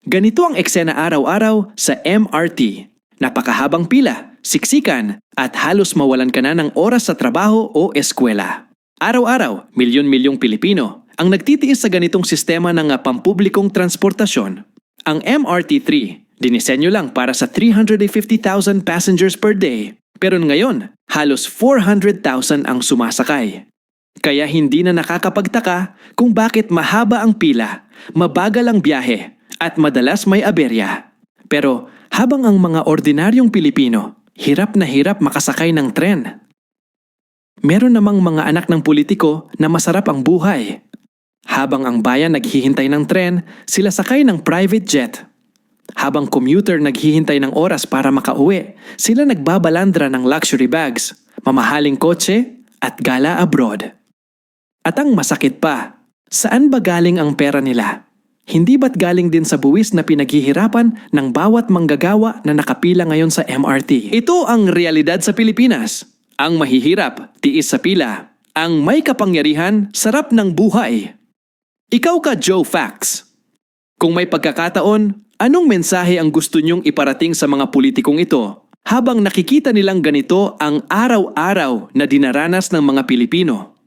Ganito ang eksena araw-araw sa MRT. Napakahabang pila, siksikan, at halos mawalan ka na ng oras sa trabaho o eskwela. Araw-araw, milyon-milyong Pilipino ang nagtitiis sa ganitong sistema ng ah, pampublikong transportasyon. Ang MRT3, dinisenyo lang para sa 350,000 passengers per day. Pero ngayon, halos 400,000 ang sumasakay. Kaya hindi na nakakapagtaka kung bakit mahaba ang pila, mabagal ang biyahe, at madalas may aberya. Pero habang ang mga ordinaryong Pilipino, hirap na hirap makasakay ng tren. Meron namang mga anak ng politiko na masarap ang buhay. Habang ang bayan naghihintay ng tren, sila sakay ng private jet. Habang commuter naghihintay ng oras para makauwi, sila nagbabalandra ng luxury bags, mamahaling kotse, at gala abroad. At ang masakit pa, saan ba galing ang pera nila? Hindi ba't galing din sa buwis na pinaghihirapan ng bawat manggagawa na nakapila ngayon sa MRT? Ito ang realidad sa Pilipinas. Ang mahihirap, tiis sa pila. Ang may kapangyarihan, sarap ng buhay. Ikaw ka Joe Fax. Kung may pagkakataon, anong mensahe ang gusto nyong iparating sa mga politikong ito habang nakikita nilang ganito ang araw-araw na dinaranas ng mga Pilipino?